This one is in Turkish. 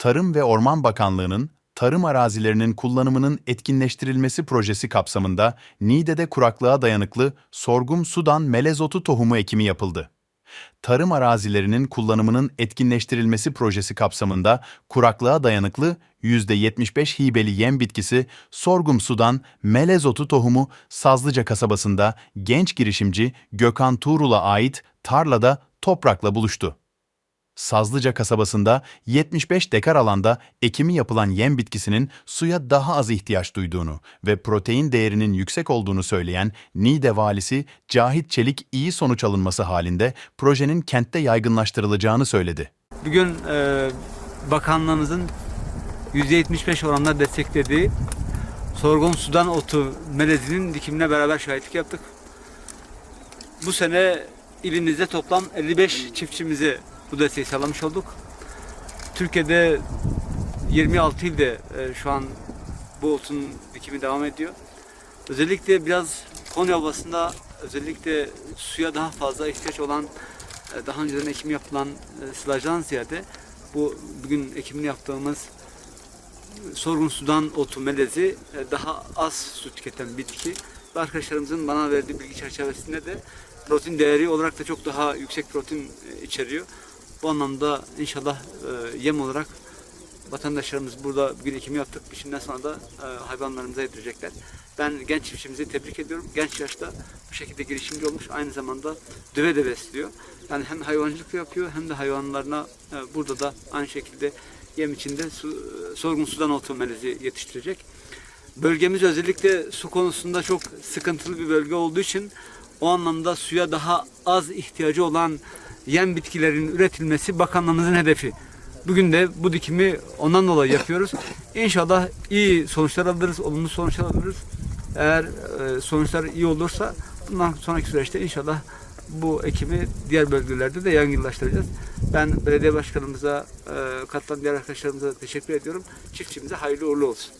Tarım ve Orman Bakanlığı'nın tarım arazilerinin kullanımının etkinleştirilmesi projesi kapsamında Niğde'de kuraklığa dayanıklı sorgum sudan melezotu tohumu ekimi yapıldı. Tarım arazilerinin kullanımının etkinleştirilmesi projesi kapsamında kuraklığa dayanıklı %75 hibeli yem bitkisi sorgum sudan melezotu tohumu Sazlıca kasabasında genç girişimci Gökhan Tuğrul'a ait tarlada toprakla buluştu. Sazlıca kasabasında 75 dekar alanda ekimi yapılan yem bitkisinin suya daha az ihtiyaç duyduğunu ve protein değerinin yüksek olduğunu söyleyen Niğde valisi Cahit Çelik iyi sonuç alınması halinde projenin kentte yaygınlaştırılacağını söyledi. Bugün e, bakanlığımızın %75 oranla desteklediği sorgun sudan otu melezinin dikimine beraber şahitlik yaptık. Bu sene ilimizde toplam 55 çiftçimize bu desteği sağlamış olduk. Türkiye'de 26 ilde e, şu an bu otun dikimi devam ediyor. Özellikle biraz Konya Ovası'nda özellikle suya daha fazla ihtiyaç olan e, daha önceden ekim yapılan e, silajdan ziyade bu bugün ekimini yaptığımız sorgun sudan otu melezi e, daha az su tüketen bitki. Ve arkadaşlarımızın bana verdiği bilgi çerçevesinde de protein değeri olarak da çok daha yüksek protein e, içeriyor. Bu anlamda inşallah e, yem olarak vatandaşlarımız burada bugün ekimi yaptık. Şimdiden sonra da e, hayvanlarımıza yedirecekler. Ben genç çiftçimizi tebrik ediyorum. Genç yaşta bu şekilde girişimci olmuş. Aynı zamanda düve de besliyor. Yani hem hayvancılık yapıyor hem de hayvanlarına e, burada da aynı şekilde yem içinde su, e, sorgun sudan otu melezi yetiştirecek. Bölgemiz özellikle su konusunda çok sıkıntılı bir bölge olduğu için o anlamda suya daha az ihtiyacı olan yem bitkilerin üretilmesi bakanlığımızın hedefi. Bugün de bu dikimi ondan dolayı yapıyoruz. İnşallah iyi sonuçlar alırız, olumlu sonuçlar alırız. Eğer e, sonuçlar iyi olursa bundan sonraki süreçte inşallah bu ekimi diğer bölgelerde de yaygınlaştıracağız. Ben belediye başkanımıza, e, katılan diğer arkadaşlarımıza teşekkür ediyorum. Çiftçimize hayırlı uğurlu olsun.